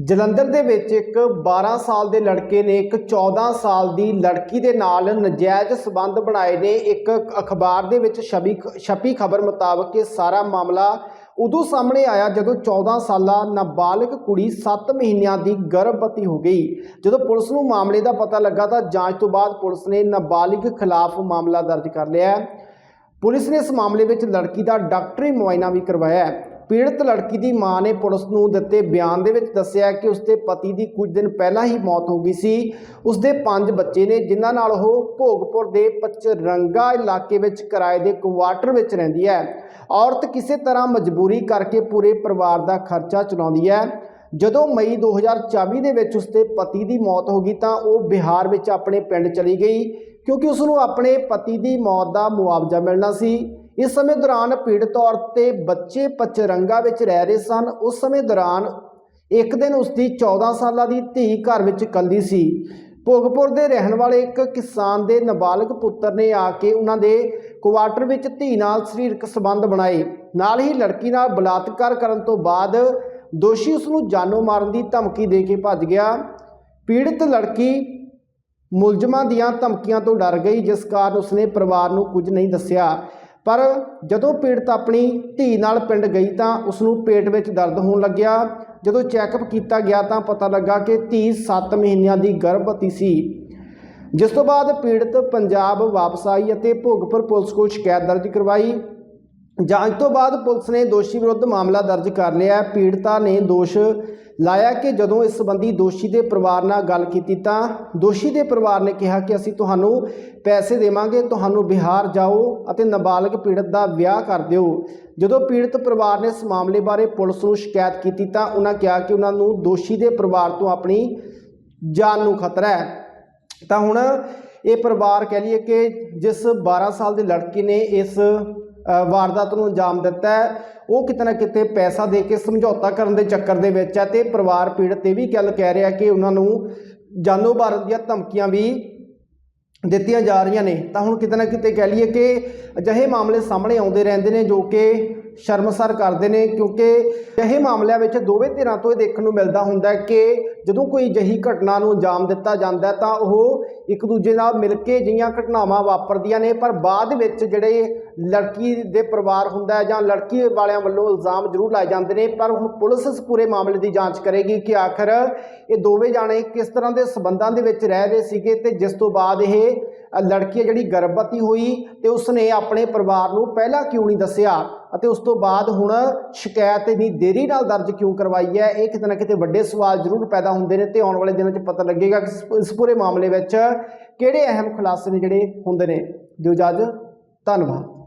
ਜਲੰਧਰ ਦੇ ਵਿੱਚ ਇੱਕ 12 ਸਾਲ ਦੇ ਲੜਕੇ ਨੇ ਇੱਕ 14 ਸਾਲ ਦੀ ਲੜਕੀ ਦੇ ਨਾਲ ਨਜਾਇਜ਼ ਸਬੰਧ ਬਣਾਏ ਨੇ। ਇੱਕ ਅਖਬਾਰ ਦੇ ਵਿੱਚ ਛਵੀ ਛਪੀ ਖਬਰ ਮੁਤਾਬਕ ਇਹ ਸਾਰਾ ਮਾਮਲਾ ਉਦੋਂ ਸਾਹਮਣੇ ਆਇਆ ਜਦੋਂ 14 ਸਾਲਾ ਨਾਬਾਲਗ ਕੁੜੀ 7 ਮਹੀਨਿਆਂ ਦੀ ਗਰਭਵਤੀ ਹੋ ਗਈ। ਜਦੋਂ ਪੁਲਿਸ ਨੂੰ ਮਾਮਲੇ ਦਾ ਪਤਾ ਲੱਗਾ ਤਾਂ ਜਾਂਚ ਤੋਂ ਬਾਅਦ ਪੁਲਿਸ ਨੇ ਨਾਬਾਲਿਗ ਖਿਲਾਫ ਮਾਮਲਾ ਦਰਜ ਕਰ ਲਿਆ। ਪੁਲਿਸ ਨੇ ਇਸ ਮਾਮਲੇ ਵਿੱਚ ਲੜਕੀ ਦਾ ਡਾਕਟਰੀ ਮੁਆਇਨਾ ਵੀ ਕਰਵਾਇਆ। ਪੀੜਤ ਲੜਕੀ ਦੀ ਮਾਂ ਨੇ ਪੁਲਿਸ ਨੂੰ ਦਿੱਤੇ ਬਿਆਨ ਦੇ ਵਿੱਚ ਦੱਸਿਆ ਕਿ ਉਸਦੇ ਪਤੀ ਦੀ ਕੁਝ ਦਿਨ ਪਹਿਲਾਂ ਹੀ ਮੌਤ ਹੋ ਗਈ ਸੀ। ਉਸਦੇ ਪੰਜ ਬੱਚੇ ਨੇ, ਜਿਨ੍ਹਾਂ ਨਾਲ ਉਹ ਭੋਗਪੁਰ ਦੇ ਪਚਰੰਗਾ ਇਲਾਕੇ ਵਿੱਚ ਕਿਰਾਏ ਦੇ ਕੁਆਟਰ ਵਿੱਚ ਰਹਿੰਦੀ ਹੈ। ਔਰਤ ਕਿਸੇ ਤਰ੍ਹਾਂ ਮਜਬੂਰੀ ਕਰਕੇ ਪੂਰੇ ਪਰਿਵਾਰ ਦਾ ਖਰਚਾ ਚਲਾਉਂਦੀ ਹੈ। ਜਦੋਂ ਮਈ 2024 ਦੇ ਵਿੱਚ ਉਸਦੇ ਪਤੀ ਦੀ ਮੌਤ ਹੋ ਗਈ ਤਾਂ ਉਹ ਬਿਹਾਰ ਵਿੱਚ ਆਪਣੇ ਪਿੰਡ ਚਲੀ ਗਈ, ਕਿਉਂਕਿ ਉਸ ਨੂੰ ਆਪਣੇ ਪਤੀ ਦੀ ਮੌਤ ਦਾ ਮੁਆਵਜ਼ਾ ਮਿਲਣਾ ਸੀ। ਇਸ ਸਮੇਂ ਦੌਰਾਨ ਪੀੜਤ ਔਰਤ ਤੇ ਬੱਚੇ ਪਚਰੰਗਾ ਵਿੱਚ ਰਹਿ ਰਹੇ ਸਨ। ਉਸ ਸਮੇਂ ਦੌਰਾਨ ਇੱਕ ਦਿਨ ਉਸ ਦੀ 14 ਸਾਲਾਂ ਦੀ ਧੀ ਘਰ ਵਿੱਚ ਇਕੱਲੀ ਸੀ। ਭੋਗਪੁਰ ਦੇ ਰਹਿਣ ਵਾਲੇ ਇੱਕ ਕਿਸਾਨ ਦੇ ਨਾਬਾਲਗ ਪੁੱਤਰ ਨੇ ਆ ਕੇ ਉਹਨਾਂ ਦੇ ਕੁਆਟਰ ਵਿੱਚ ਧੀ ਨਾਲ ਸਰੀਰਕ ਸੰਬੰਧ ਬਣਾਏ। ਨਾਲ ਹੀ ਲੜਕੀ ਨਾਲ ਬਲਾਤਕਾਰ ਕਰਨ ਤੋਂ ਬਾਅਦ ਦੋਸ਼ੀ ਉਸ ਨੂੰ ਜਾਨੋਂ ਮਾਰਨ ਦੀ ਧਮਕੀ ਦੇ ਕੇ ਭੱਜ ਗਿਆ। ਪੀੜਤ ਲੜਕੀ ਮੁਲਜ਼ਮਾਂ ਦੀਆਂ ਧਮਕੀਆਂ ਤੋਂ ਡਰ ਗਈ, ਜਿਸ ਕਾਰਨ ਉਸਨੇ ਪਰਿਵਾਰ ਨੂੰ ਕੁਝ ਨਹੀਂ ਦੱਸਿਆ। ਪਰ ਜਦੋਂ ਪੀੜਤ ਆਪਣੀ ਧੀ ਨਾਲ ਪਿੰਡ ਗਈ ਤਾਂ ਉਸ ਨੂੰ ਪੇਟ ਵਿੱਚ ਦਰਦ ਹੋਣ ਲੱਗਿਆ। ਜਦੋਂ ਚੈੱਕਅਪ ਕੀਤਾ ਗਿਆ ਤਾਂ ਪਤਾ ਲੱਗਾ ਕਿ ਧੀ 7 ਮਹੀਨਿਆਂ ਦੀ ਗਰਭਵਤੀ ਸੀ। ਜਿਸ ਤੋਂ ਬਾਅਦ ਪੀੜਤ ਪੰਜਾਬ ਵਾਪਸ ਆਈ ਅਤੇ ਭੋਗਪੁਰ ਪੁਲਿਸ ਕੋਲ ਸ਼ਿਕਾਇਤ ਦਰਜ ਕਰਵਾਈ। ਜਾਂਚ ਤੋਂ ਬਾਅਦ ਪੁਲਿਸ ਨੇ ਦੋਸ਼ੀ ਵਿਰੁੱਧ ਮਾਮਲਾ ਦਰਜ ਕਰ ਲਿਆ। ਪੀੜਤਾ ਨੇ ਦੋਸ਼ ਲਾਇਆ ਕਿ ਜਦੋਂ ਇਸ ਸੰਬੰਧੀ ਦੋਸ਼ੀ ਦੇ ਪਰਿਵਾਰ ਨਾਲ ਗੱਲ ਕੀਤੀ ਤਾਂ ਦੋਸ਼ੀ ਦੇ ਪਰਿਵਾਰ ਨੇ ਕਿਹਾ ਕਿ ਅਸੀਂ ਤੁਹਾਨੂੰ ਪੈਸੇ ਦੇਵਾਂਗੇ, ਤੁਹਾਨੂੰ ਬਿਹਾਰ ਜਾਓ ਅਤੇ ਨਾਬਾਲਗ ਪੀੜਤ ਦਾ ਵਿਆਹ ਕਰ ਦਿਓ। ਜਦੋਂ ਪੀੜਤ ਪਰਿਵਾਰ ਨੇ ਇਸ ਮਾਮਲੇ ਬਾਰੇ ਪੁਲਿਸ ਨੂੰ ਸ਼ਿਕਾਇਤ ਕੀਤੀ ਤਾਂ ਉਹਨਾਂ ਕਿਹਾ ਕਿ ਉਹਨਾਂ ਨੂੰ ਦੋਸ਼ੀ ਦੇ ਪਰਿਵਾਰ ਤੋਂ ਆਪਣੀ ਜਾਨ ਨੂੰ ਖਤਰਾ ਹੈ। ਤਾਂ ਹੁਣ ਇਹ ਪਰਿਵਾਰ ਕਹਿ ਲਈਏ ਕਿ ਜਿਸ 12 ਸਾਲ ਦੀ ਲੜਕੀ ਨੇ ਇਸ ਵਾਰਦਾਤ ਨੂੰ ਅੰਜਾਮ ਦਿੱਤਾ ਹੈ। ਉਹ ਕਿਤੇ ਨਾ ਕਿਤੇ ਪੈਸਾ ਦੇ ਕੇ ਸਮਝੌਤਾ ਕਰਨ ਦੇ ਚੱਕਰ ਦੇ ਵਿੱਚ ਹੈ ਤੇ ਪਰਿਵਾਰ ਪੀੜਤ ਇਹ ਵੀ ਗੱਲ ਕਹਿ ਰਿਹਾ ਕਿ ਉਹਨਾਂ ਨੂੰ ਜਾਨੋ ਮਾਰਨ ਦੀਆਂ ਧਮਕੀਆਂ ਵੀ ਦਿੱਤੀਆਂ ਜਾ ਰਹੀਆਂ ਨੇ। ਤਾਂ ਹੁਣ ਕਿਤੇ ਨਾ ਕਿਤੇ ਕਹਿ ਲਈਏ ਕਿ ਅਜਿਹੇ ਮਾਮਲੇ ਸਾਹਮਣੇ ਆਉਂਦੇ ਰਹਿੰਦੇ ਨੇ ਜੋ ਕਿ ਸ਼ਰਮਸਾਰ ਕਰਦੇ ਨੇ, ਕਿਉਂਕਿ ਅਜਿਹੇ ਮਾਮਲਿਆਂ ਵਿੱਚ ਦੋਵੇਂ ਧਿਰਾਂ ਤੋਂ ਇਹ ਦੇਖਣ ਨੂੰ ਮਿਲਦਾ ਹੁੰਦਾ ਕਿ ਜਦੋਂ ਕੋਈ ਅਜਿਹੀ ਘਟਨਾ ਨੂੰ ਅੰਜਾਮ ਦਿੱਤਾ ਜਾਂਦਾ ਤਾਂ ਉਹ ਇੱਕ ਦੂਜੇ ਨਾਲ ਮਿਲ ਕੇ ਜਿਹੀਆਂ ਘਟਨਾਵਾਂ ਵਾਪਰਦੀਆਂ ਨੇ। ਪਰ ਬਾਅਦ ਵਿੱਚ ਜਿਹੜੇ ਲੜਕੀ ਦੇ ਪਰਿਵਾਰ ਹੁੰਦਾ ਹੈ ਜਾਂ ਲੜਕੀ ਵਾਲਿਆਂ ਵੱਲੋਂ ਇਲਜ਼ਾਮ ਜ਼ਰੂਰ ਲਾਏ ਜਾਂਦੇ ਨੇ, ਪਰ ਹੁਣ ਪੁਲਿਸ ਇਸ ਪੂਰੇ ਮਾਮਲੇ ਦੀ ਜਾਂਚ ਕਰੇਗੀ ਕਿ ਆਖਰ ਇਹ ਦੋਵੇਂ ਜਾਣੇ ਕਿਸ ਤਰ੍ਹਾਂ ਦੇ ਸਬੰਧਾਂ ਦੇ ਵਿੱਚ ਰਹਿ ਰਹੇ ਸੀਗੇ ਤੇ ਜਿਸ ਤੋਂ ਬਾਅਦ ਇਹ ਲੜਕੀ ਹੈ ਜਿਹੜੀ ਗਰਭਵਤੀ ਹੋਈ ਤੇ ਉਸਨੇ ਆਪਣੇ ਪਰਿਵਾਰ ਨੂੰ ਪਹਿਲਾਂ ਕਿਉਂ ਨਹੀਂ ਦੱਸਿਆ ਅਤੇ ਉਸ ਤੋਂ ਬਾਅਦ ਹੁਣ ਸ਼ਿਕਾਇਤ ਇੰਨੀ ਦੇਰੀ ਨਾਲ ਦਰਜ ਕਿਉਂ ਕਰਵਾਈ ਹੈ, ਇਹ ਕਿਤੇ ਨਾ ਕਿਤੇ ਵੱਡੇ ਸਵਾਲ ਜ਼ਰੂਰ ਪੈਦਾ ਹੁੰਦੇ ਨੇ ਤੇ ਆਉਣ ਵਾਲੇ ਦਿਨਾਂ 'ਚ ਪਤਾ ਲੱਗੇਗਾ ਕਿ ਇਸ- ਇਸ ਪੂਰੇ ਮਾਮਲੇ ਵਿੱਚ ਕਿਹੜੇ ਅਹਿਮ ਖੁਲਾਸੇ ਨੇ ਜਿਹੜੇ ਹੁੰਦੇ ਨੇ। ਦਿਓ ਜੱਜ ਧੰਨਵਾਦ।